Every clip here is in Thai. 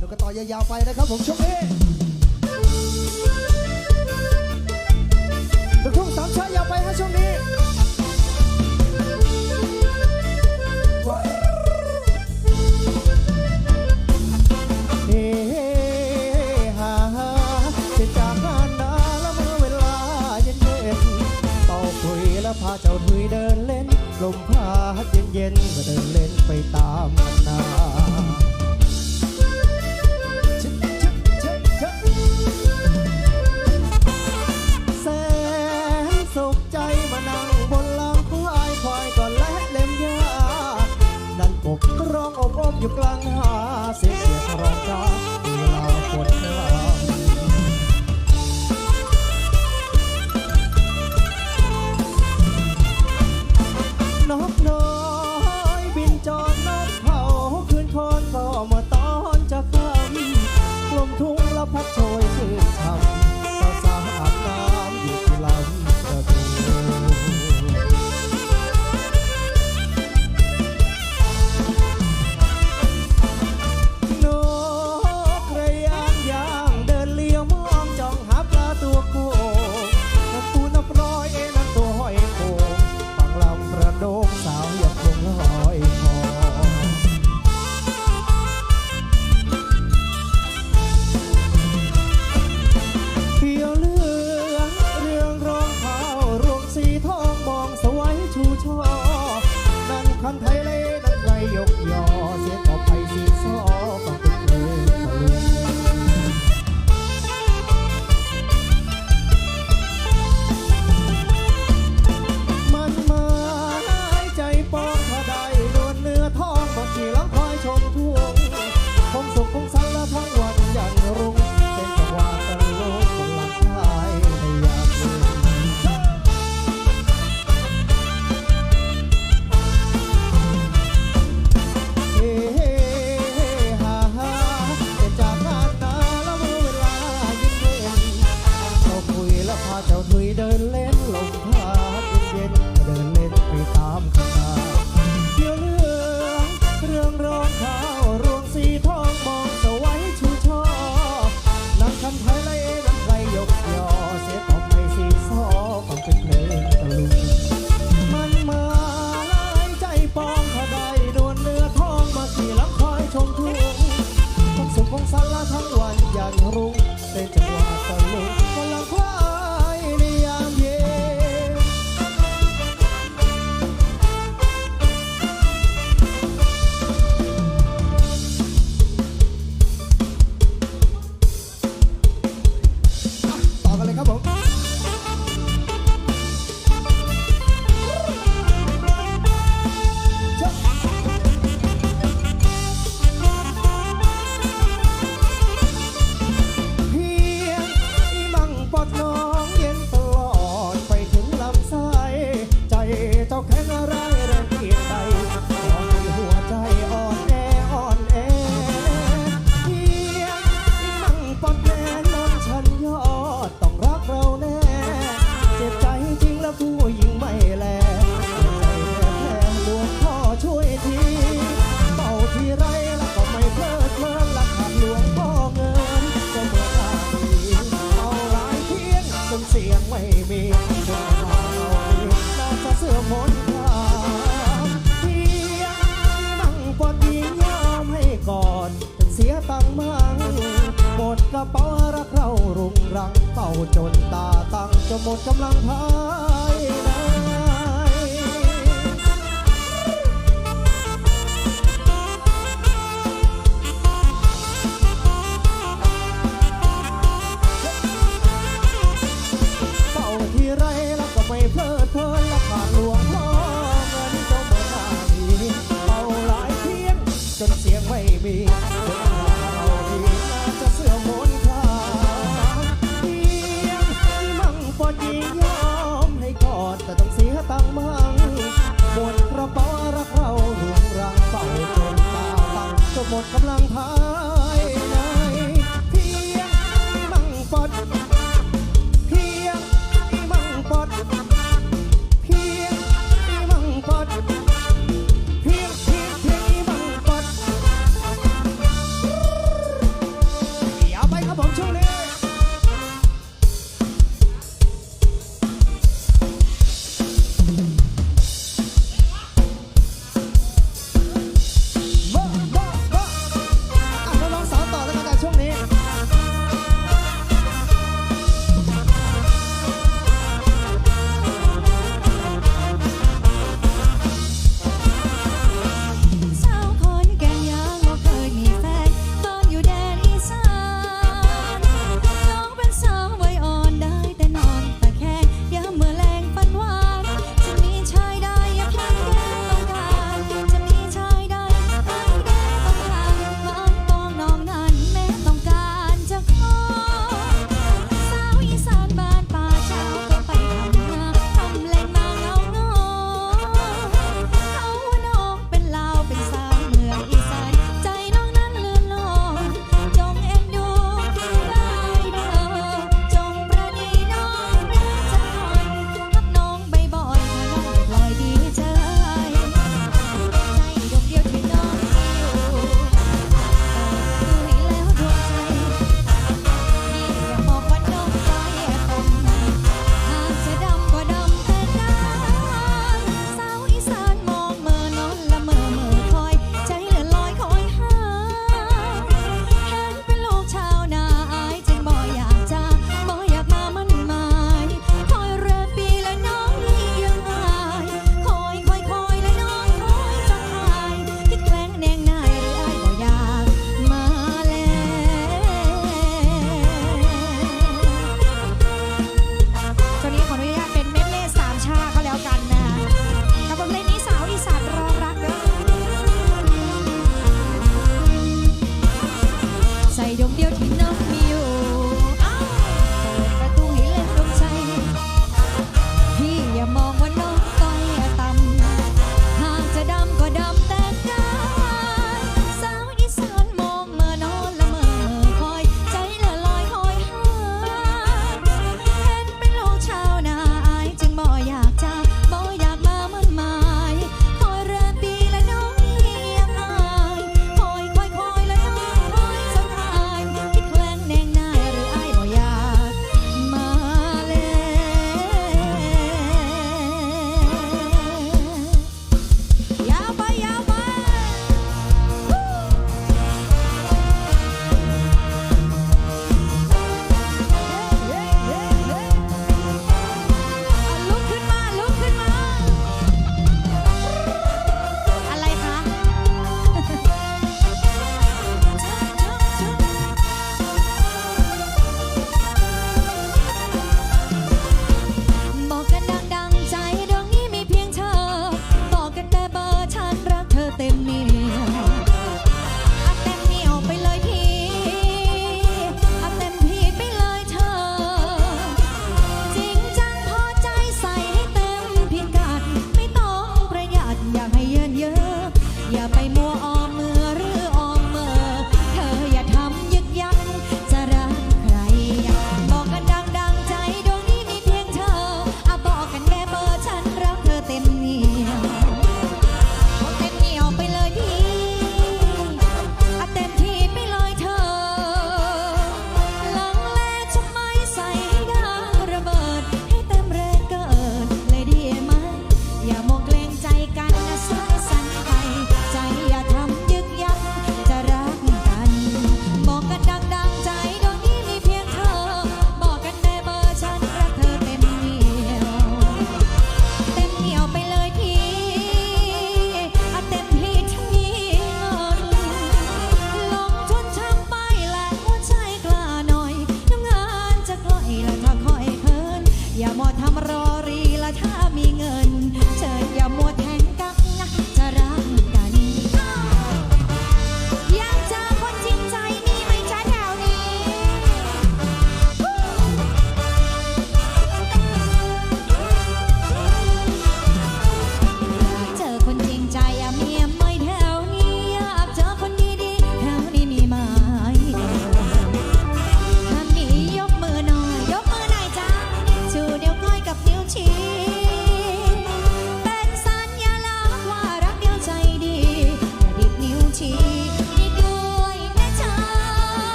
นุกกันต่อยาวๆไปนะครับผมช่วงนี้ลูกทุ่งสามชายาวไปฮะช่วงนี้เฮาเจอกันนะละมือเวลาเย็นๆเป่าปุ๋ยแล้วพาเจ้าถุยเดินเล่น ลมพัดเย็นๆก็เดินเล่นไปตามนา อยู่กลางหา จนตาตั้งจะหมดกำลังพาย กำลังพา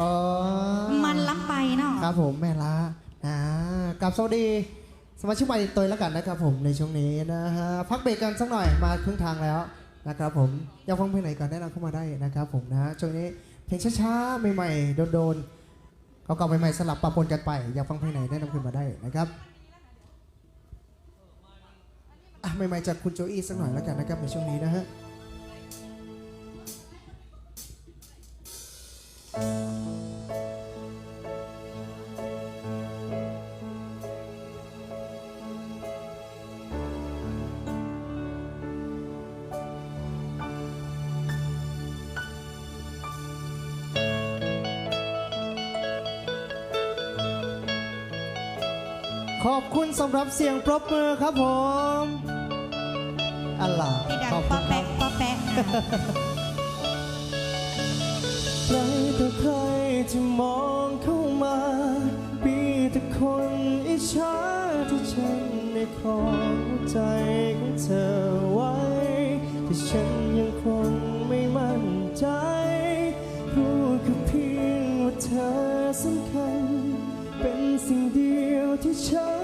อ๋อมันล้ำไปเนาะครับผมแม่ละอ่ากับสวัสดีสมาชิกใหม่ตัวแล้วกันนะครับผมในช่วงนี้นะฮะพักเบรกกันสักหน่อยมาครึ่งทางแล้วนะครับผมอยากฟังเพลงไหนก่อนแนะนำเข้ามาได้นะครับผมนะช่วงนี้เพลงช้าๆใหม่ๆโดนๆเก่าๆใหม่ๆสลับปะปนกันไปอยากฟังเพลงไหนแนะนำขึ้นมาได้นะครับอะใหม่ๆจากคุณโจอี้สักหน่อยแล้วกันนะครับในช่วงนี้นะฮะ ขอบคุณสำหรับเสียงปรบมือครับผมอัลล่ะที่ดังขอบปคุอณคแปะรับปอแปะ ที่มองเข้ามามีแต่คนอิจฉาที่ฉันได้ครองหัวใจของเธอไว้ แต่ฉันยังคงไม่มั่นใจรู้แค่เพียงว่าเธอสำคัญ เป็นสิ่งเดียวที่ฉัน